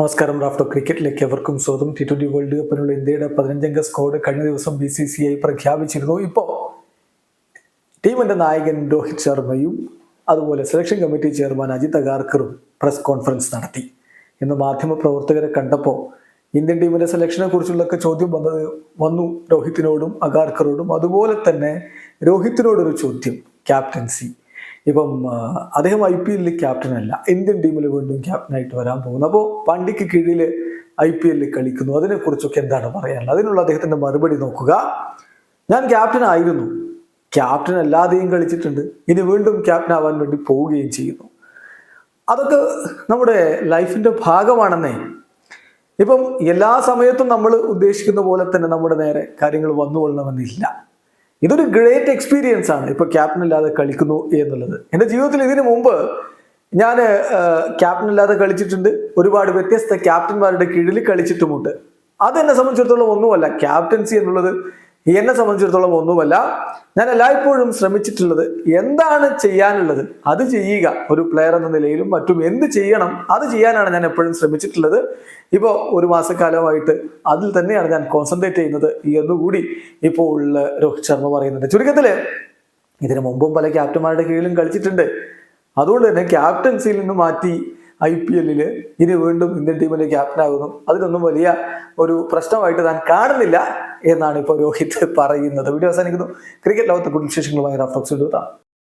നമസ്കാരം റാഫ്റ്റോ ക്രിക്കറ്റിലേക്ക് എവർക്കും സ്വാഗതം. T twenty world കപ്പിനുള്ള ഇന്ത്യയുടെ പതിനഞ്ചംഗ സ്ക്വാഡ് കഴിഞ്ഞ ദിവസം ബി സി സി ഐ പ്രഖ്യാപിച്ചിരുന്നു. ഇപ്പോൾ ടീമിന്റെ നായകൻ രോഹിത് ശർമ്മയും അതുപോലെ സെലക്ഷൻ കമ്മിറ്റി ചെയർമാൻ അജിത് അഗാർക്കറും പ്രസ് കോൺഫറൻസ് നടത്തി. ഇന്ന് മാധ്യമ പ്രവർത്തകരെ കണ്ടപ്പോൾ ഇന്ത്യൻ ടീമിന്റെ സെലക്ഷനെ കുറിച്ചുള്ളൊക്കെ ചോദ്യം വന്നത് വന്നു രോഹിത്തിനോടും അഗാർക്കറോടും. അതുപോലെ തന്നെ രോഹിത്തിനോടൊരു ചോദ്യം ക്യാപ്റ്റൻസി ഇപ്പം അദ്ദേഹം ഐ പി എല്ലിൽ ക്യാപ്റ്റൻ അല്ല. ഇന്ത്യൻ ടീമിൽ വീണ്ടും ക്യാപ്റ്റനായിട്ട് വരാൻ പോകുന്നു. അപ്പോൾ പണ്ടിക്ക് കീഴിൽ ഐ പി എല്ലിൽ കളിക്കുന്നു. അതിനെക്കുറിച്ചൊക്കെ എന്താണ് പറയാനുള്ളത്? അതിനുള്ള അദ്ദേഹത്തിന്റെ മറുപടി നോക്കുക. ഞാൻ ക്യാപ്റ്റൻ ആയിരുന്നു. ക്യാപ്റ്റൻ അല്ലാതെയും കളിച്ചിട്ടുണ്ട്. ഇനി വീണ്ടും ക്യാപ്റ്റൻ ആവാൻ വേണ്ടി പോവുകയും ചെയ്യുന്നു. അതൊക്കെ നമ്മുടെ ലൈഫിന്റെ ഭാഗമാണെന്നേ. ഇപ്പം എല്ലാ സമയത്തും നമ്മൾ ഉദ്ദേശിക്കുന്ന പോലെ തന്നെ നമ്മുടെ നേരെ കാര്യങ്ങൾ വന്നുകൊള്ളണമെന്നില്ല. ഇതൊരു ഗ്രേറ്റ് എക്സ്പീരിയൻസ് ആണ്. ഇപ്പൊ ക്യാപ്റ്റൻ ഇല്ലാതെ കളിക്കുന്നു എന്നുള്ളത്. എന്റെ ജീവിതത്തിൽ ഇതിനു മുമ്പ് ഞാൻ ക്യാപ്റ്റൻ ഇല്ലാതെ കളിച്ചിട്ടുണ്ട്. ഒരുപാട് വ്യത്യസ്ത ക്യാപ്റ്റന്മാരുടെ കീഴിൽ കളിച്ചിട്ടുമുണ്ട്. അതെന്നെ സംബന്ധിച്ചിടത്തോളം ഒന്നുമല്ല. ക്യാപ്റ്റൻസി എന്നുള്ളത് എന്നെ സംബന്ധിച്ചിടത്തോളം ഒന്നുമല്ല. ഞാൻ എല്ലായ്പ്പോഴും ശ്രമിച്ചിട്ടുള്ളത് എന്താണ് ചെയ്യാനുള്ളത്? അത് ചെയ്യുക. ഒരു പ്ലെയർ എന്ന നിലയിലും മറ്റും എന്ത് ചെയ്യണം? അത് ചെയ്യാനാണ് ഞാൻ എപ്പോഴും ശ്രമിച്ചിട്ടുള്ളത്. ഇപ്പോൾ ഒരു മാസക്കാലമായിട്ട് അതിൽ തന്നെയാണ് ഞാൻ കോൺസെൻട്രേറ്റ് ചെയ്യുന്നത് എന്നുകൂടി ഇപ്പോൾ രോഹിത് ശർമ്മ പറയുന്നുണ്ട്. ചുരുക്കത്തിൽ ഇതിനു മുമ്പും പല ക്യാപ്റ്റന്മാരുടെ കീഴിലും കളിച്ചിട്ടുണ്ട്. അതുകൊണ്ട് തന്നെ ക്യാപ്റ്റൻസിയിൽ നിന്ന് മാറ്റി ഐ പി എല്ലിൽ ഇനി വീണ്ടും ഇന്ത്യൻ ടീമിന്റെ ക്യാപ്റ്റനാകുന്നു അതിനൊന്നും വലിയ ഒരു പ്രശ്നമായിട്ട് താൻ കാണുന്നില്ല എന്നാണ് ഇപ്പോൾ രോഹിത് പറയുന്നത്. വീഡിയോ അവസാനിക്കുന്നു. ക്രിക്കറ്റ് ലോകത്തെ കുടുംബ വിശേഷങ്ങളുമായി റഫ്ലക്സ് എടുത്താം